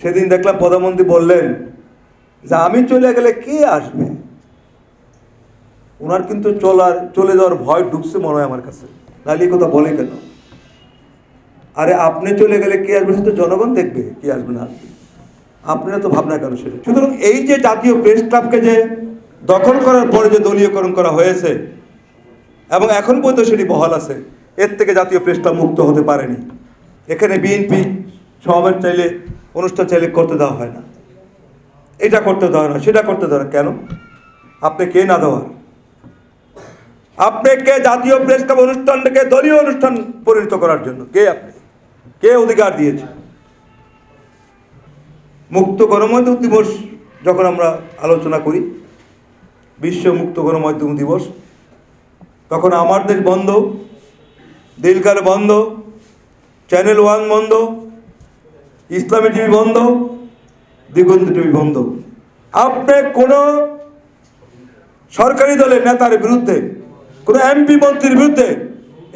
সেদিন দেখলাম প্রধানমন্ত্রী বললেন যে আমি চলে গেলে কে আসবে? ওনার কিন্তু চলার, চলে যাওয়ার ভয় ঢুকছে মনে হয় আমার কাছে। নাহলে এই কথা বলে কেন? আরে আপনি চলে গেলে কে আসবে সেটা জনগণ দেখবে, কে আসবে না আসবে। তো ভাবনা কেন সেটা? সুতরাং এই যে জাতীয় প্রেস ক্লাবকে যে দখল করার পরে যে দলীয়করণ করা হয়েছে, এবং এখন পর্যন্ত সেটি বহাল আছে, এর থেকে জাতীয় প্রেস ক্লাব মুক্ত হতে পারেনি। এখানে বিএনপি সমাবেশ চাইলে অনুষ্ঠান চাইলে করতে দেওয়া হয় না। এটা করতে দেওয়া না সেটা করতে দেওয়া। কেন? আপনি কে না দেওয়ার আপনি কে জাতীয় প্রেস ক্লাব অনুষ্ঠানটাকে দলীয় অনুষ্ঠান পরিণত করার জন্য? কে আপনি? কে অধিকার দিয়েছে? মুক্ত গণমাধ্যম দিবস যখন আমরা আলোচনা করি, বিশ্ব মুক্ত গণমাধ্যম দিবস, তখন আমার দেশ বন্ধ দিলকার বন্ধ, চ্যানেল ওয়ান বন্ধ ইসলামী টিভি বন্ধ, দিগন্ত টিভি বন্ধ। আপনি কোনো সরকারি দলের নেতার বিরুদ্ধে, কোনো এমপি মন্ত্রীর বিরুদ্ধে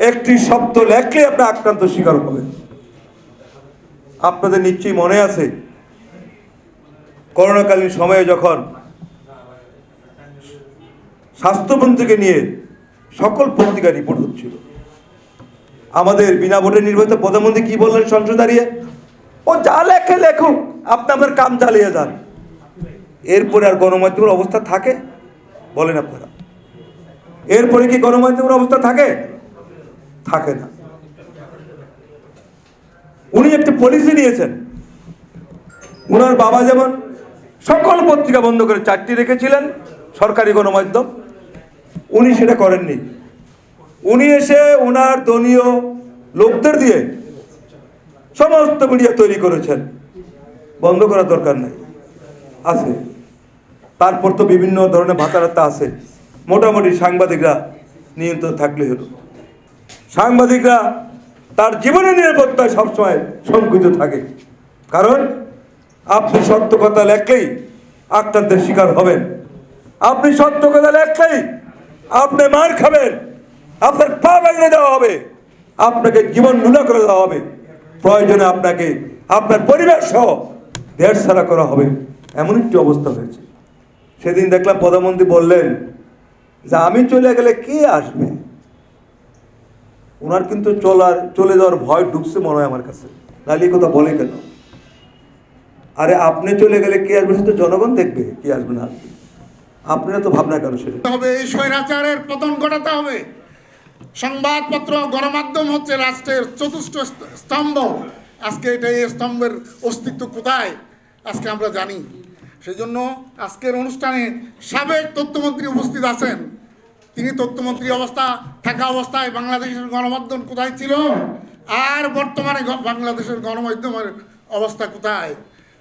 একটি শব্দ লেখলে আপনি আক্রান্ত শিকার হবেন। আপনাদের নিশ্চয়ই মনে আছে, করোনাকালীন সময়ে যখন স্বাস্থ্যমন্ত্রীকে নিয়ে সকল পত্রিকা রিপোর্ট হচ্ছিল। আমাদের বিনা ভোটে নির্বাচিত প্রধানমন্ত্রী কি বললেন সংসদ দাঁড়িয়ে? ও যা লেখে লেখুক, আপনি আপনার কাম চালিয়ে যান। এরপরে আর গণমাধ্যমের অবস্থা থাকে? বলেন আপনারা। এরপরে কি গণমাধ্যমের অবস্থা থাকে? থাকে না। উনি একটি পলিসি নিয়েছেন। ওনার বাবা যেমন সকল পত্রিকা বন্ধ করে চারটি রেখেছিলেন, সরকারি গণমাধ্যম, উনি সেটা করেননি। উনি এসে ওনার দলীয় লোকদের দিয়ে সমস্ত মিডিয়া তৈরি করেছেন। বন্ধ করার দরকার নেই। আছে। তারপর তো বিভিন্ন ধরনের ভাতারাত্তা আছে। মোটামুটি সাংবাদিকরা নিয়ন্ত্রণ থাকলে হলো। সাংবাদিকরা তার জীবনের নিরাপত্তায় সবসময় শঙ্কিত থাকে। কারণ, আপনি সত্য কথা লেখলেই আক্রান্তের শিকার হবেন। আপনি সত্য কথা লেখলেই আপনি মার খাবেন। আপনার পা ভেঙে দেওয়া হবে। আপনাকে জীবন লুনা করে দেওয়া হবে। প্রয়োজনে আপনাকে, আপনার পরিবার সহ সারা করা হবে। এমন একটি অবস্থা হয়েছে। সেদিন দেখলাম প্রধানমন্ত্রী বললেন যে, আমি চলে গেলে কে আসবে? ওনার কিন্তু চলার, চলে যাওয়ার ভয় ঢুকছে মনে হয় আমার কাছে। নাহলে কথা বলে কেন? আরে, আপনি চলে গেলে কে আসবে সেটা জনগণ দেখবে, কে আসবে না আসবে। তো ভাবনা কেন সেটা? হবে, এই স্বৈরাচারের পতন ঘটাতে হবে। সংবাদপত্র গণমাধ্যম হচ্ছে রাষ্ট্রের চতুর্থ স্তম্ভ। আজকে এটা এই স্তম্ভের অস্তিত্ব কোথায়? আজকে আমরা জানি। সেজন্য আজকের অনুষ্ঠানে সাবেক তথ্যমন্ত্রী উপস্থিত আছেন। তিনি তথ্যমন্ত্রী অবস্থা, থাকা অবস্থায় বাংলাদেশের গণমাধ্যম কোথায় ছিল? আর বর্তমানে বাংলাদেশের গণমাধ্যমের অবস্থা কোথায়?